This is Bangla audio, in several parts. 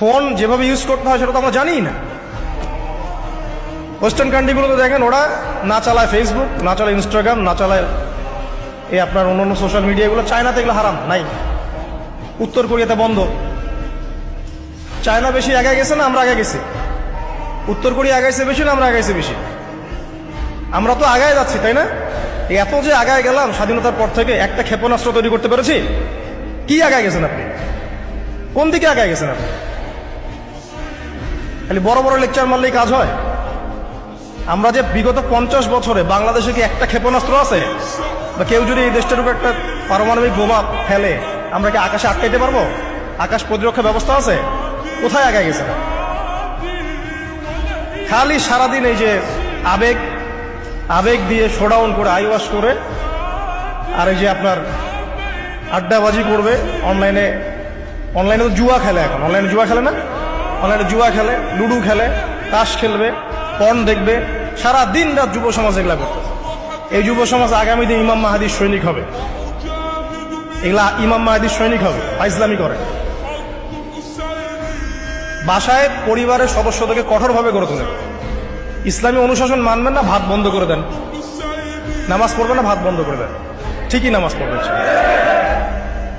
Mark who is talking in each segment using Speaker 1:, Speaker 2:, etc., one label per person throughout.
Speaker 1: ফোন যেভাবে ইউজ করতে হয় সেটা তো আমরা জানি না। ওয়েস্টার্ন কান্ট্রিগুলোতে দেখেন, ওরা না চালায় ফেসবুক না চালায় ইনস্টাগ্রাম না চালায় এই আপনার অন্য অন্য সোশ্যাল মিডিয়াগুলো চায়নাতে এগুলো হারাম, নাই। উত্তর কোরিয়াতে বন্ধ। চায়না বেশি আগে গেছে না, আমরা আগে গেছি। উত্তর কোরিয়া আগাইছে বেশি না, আমরা আগাইছে বেশি। আমরা তো আগায় যাচ্ছি, তাই না? এত যে আগায় গেলাম, স্বাধীনতার পর থেকে একটা ক্ষেপণাস্ত্র তৈরি করতে পেরেছি। কি আগায় গেছেন আপনি? কোন দিকে আগায় গেছেন আপনি? খালি বড় বড় লেকচার মারলেই কাজ হয়। আমরা যে বিগত পঞ্চাশ বছরে বাংলাদেশে কি একটা ক্ষেপণাস্ত্র আছে? বা কেউ যদি এই দেশটার উপর একটা পারমাণবিক বোমা ফেলে, আমরা কি আকাশে আটকাইতে পারব? আকাশ প্রতিরক্ষা ব্যবস্থা আছে? কোথায় আগায় গেছে? খালি সারাদিন এই যে আবেগ আবেগ দিয়ে শোডাউন করে আইওয়াশ করে, আর এই যে আপনার আড্ডাবাজি করবে অনলাইনে অনলাইনে তো জুয়া খেলে এখন। অনলাইনে জুয়া খেলে না? অনলাইনে জুয়া খেলে, লুডু খেলে, তাস খেলবে পর্ন দেখবে, সারা দিন রাত যুব সমাজ এগুলা করতেছে। এই যুব সমাজ আগামী দিন ইমাম মাহাদির সৈনিক হবে। এগুলা ইমাম মাহাদির সৈনিক হবে ইসলামী করে। বাসায় পরিবারের সদস্যদেরকে কঠোরভাবে গড়ে তোলেন। ইসলামী অনুশাসন মানবেন না, ভাত বন্ধ করে দেন। নামাজ পড়বেন না, ভাত বন্ধ করে দেন। ঠিকই নামাজ পড়বেন।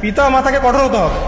Speaker 1: পিতা মাতাকে কঠোর হতে হবে।